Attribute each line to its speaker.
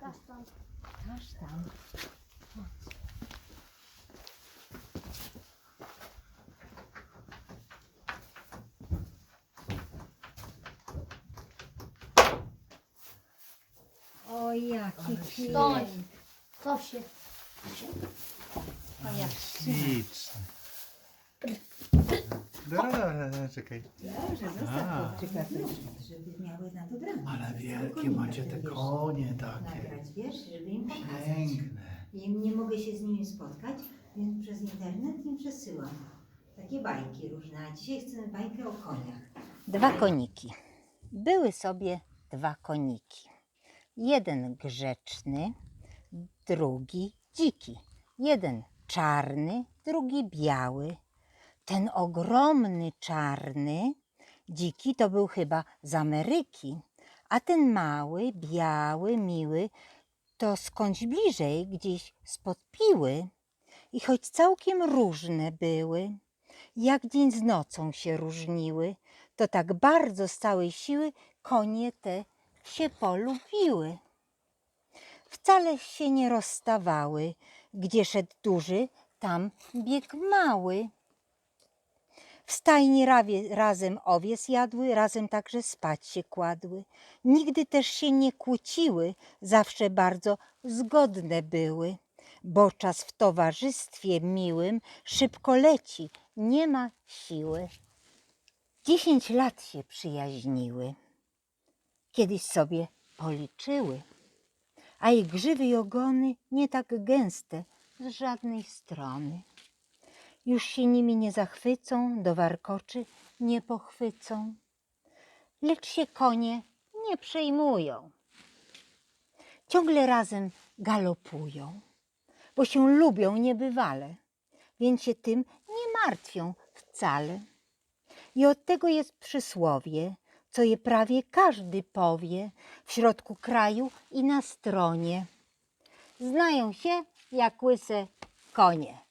Speaker 1: Kasztan.
Speaker 2: Kasztan. O, jaki piękny.
Speaker 1: To się.
Speaker 2: O, jak
Speaker 3: Śliczny. Dobra, dobra, dobra, czekaj.
Speaker 2: Dobrze,
Speaker 3: A.
Speaker 2: zostaw chłopczyka też, żeby miały na dobranoc.
Speaker 3: Ale wielkie macie te konie takie.
Speaker 2: Nagrać, wiesz, żeby im pokazać.
Speaker 3: Piękne.
Speaker 2: I nie mogę się z nimi spotkać, więc przez internet im przesyłam. Takie bajki różne. A dzisiaj chcemy bajkę o koniach.
Speaker 4: Dwa koniki. Były sobie dwa koniki. Jeden grzeczny, drugi dziki. Jeden czarny, drugi biały. Ten ogromny czarny, dziki to był chyba z Ameryki, a ten mały, biały, miły to skądś bliżej, gdzieś spod piły. I choć całkiem różne były, jak dzień z nocą się różniły, to tak bardzo z całej siły konie te się polubiły. Wcale się nie rozstawały, gdzie szedł duży, tam biegł mały. W stajni rawie, razem owiec jadły, razem także spać się kładły. Nigdy też się nie kłóciły, zawsze bardzo zgodne były. Bo czas w towarzystwie miłym szybko leci, nie ma siły. Dziesięć lat się przyjaźniły. Kiedyś sobie policzyły, a ich grzywy i ogony nie tak gęste z żadnej strony. Już się nimi nie zachwycą, do warkoczy nie pochwycą, lecz się konie nie przejmują. Ciągle razem galopują, bo się lubią niebywale, więc się tym nie martwią wcale. I od tego jest przysłowie, co je prawie każdy powie w środku kraju i na stronie. Znają się jak łyse konie.